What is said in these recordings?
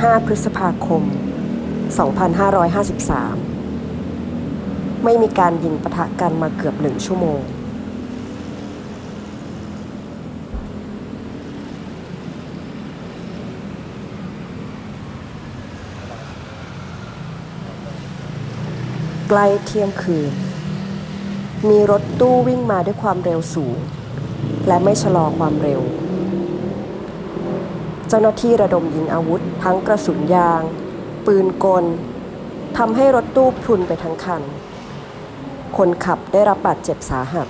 5 พฤษภาคม 2553 ไม่มีการยิงปะทะกันมาเกือบหนึ่งชั่วโมง ใกล้เที่ยงคืน มีรถตู้วิ่งมาด้วยความเร็วสูง และไม่ชะลอความเร็ว เจ้าหน้าที่ระดมยิงอาวุธ ทั้งกระสุนยาง ปืนกลทำให้รถตู้พลุนไปทั้งคัน คนขับได้รับบาดเจ็บสาหัส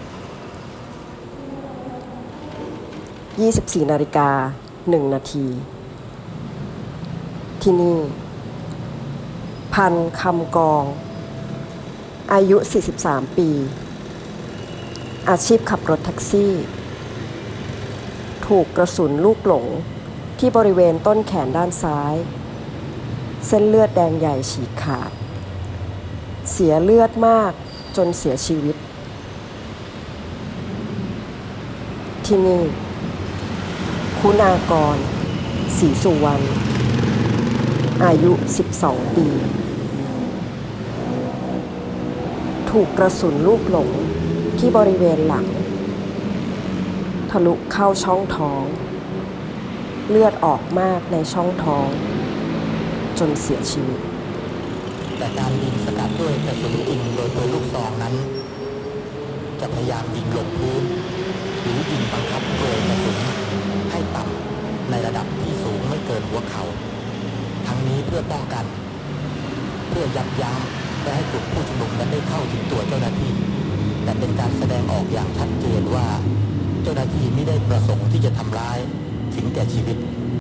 24 นาฬิกา 1 นาที ที่นี่ พันคำกอง อายุ 43 ปี อาชีพขับรถแท็กซี่ ถูกกระสุนลูกหลง ที่บริเวณต้นแขนด้านซ้าย เส้นเลือดแดงใหญ่ฉีกขาด เสียเลือดมากจนเสียชีวิต ที่นี่คุณากรศรีสุวรรณอายุ 12 ปี ถูกกระสุนลูกหลงที่บริเวณหลัง ทะลุเข้าช่องท้อง เลือดออกมากในช่องท้อง จนเสียชีวิต แต่การยิงสกัดด้วยกระสุนจริงโดยตัวลูกซองนั้น จะพยายามยิงลงพื้นหรือยิงบังคับโดยกระสุนให้ต่ำในระดับที่สูงไม่เกินหัวเข่าทั้งนี้เพื่อป้องกัน เพื่อยับยั้งและให้กลุ่มผู้ชุมนุมนั้นได้เข้าถึงตัวเจ้าหน้าที่ แต่เป็นการแสดงออกอย่างชัดเจนว่า เจ้าหน้าที่ไม่ได้ประสงค์ที่จะทำร้าย ถึงแก่ชีวิต